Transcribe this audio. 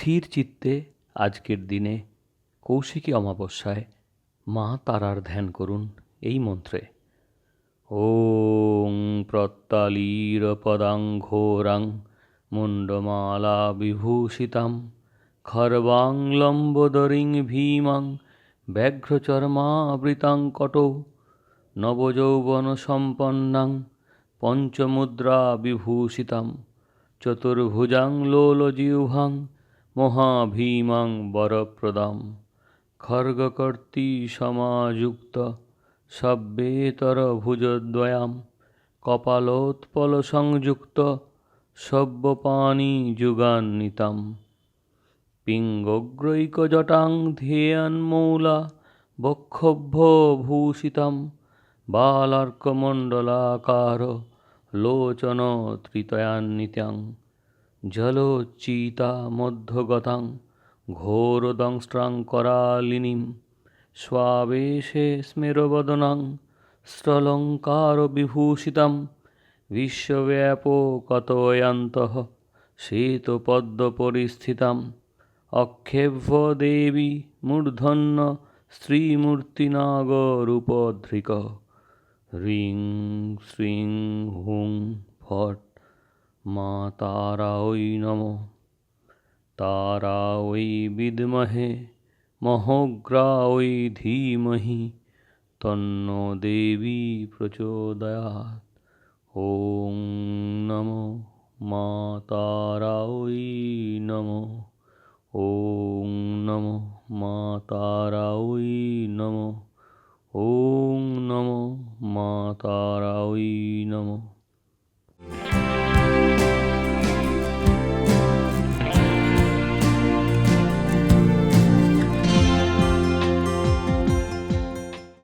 স্থির চিত্তে আজকের দিনে কৌশিকী অমাবস্যায় মা তারার ধ্যান করুন এই মন্ত্রে। ওং প্রত্তালীরপদাঙ্ঘোরাং মুণ্ডমালা বিভূষিতাম খর্বাং লম্বদরিং ভীমাং ব্যাঘ্রচর্মাবৃতাং কটৌ নবযৌবনসম্পন্নাং পঞ্চমুদ্রা বিভূষিতাম চতুর্ভুজাং লোলজিহ্বাং মহাভীমাং বরপ্রদাম। খর্গকর্তি সমাযুক্ত সব্যেতরভুজদ্বয়াম কপালোৎপলসংযুক্ত সব্যপাণি যুগান্বিতাম। পিঙ্গগ্রৈকজটাং ধ্যেয়ন্মৌলা বক্ষভ্যভূষিতাম। বালার্কমণ্ডলাকার লোচনত্রিতয়ান্বিতাং। জলচিতা ঘোরদংস্রাং ঘোরদংষ্ট্রাং করালিনীম স্বাবেশে স্মেরবদনাং স্রলঙ্কার বিভূষিতাম বিশ্বব্যাপকতয়ন্ত শীতপদ্মপরিস্থিতাম অক্ষেভ্য দেবী মূর্ধন্য শ্রীমূর্তিনাগরূপধ্রিক রিং শ্রীং হুং ফট মা তারাই নমঃ। তারা ওই বিদ্মহে মহোগ্রা ওই ধীমহি, তন্ন দেবী প্রচোদয়াৎ। ওং নমো। মা তারা ওই নমঃ। ওং নমো। মা তারা ওই নমঃ। ওং নমো। মা তারা ওই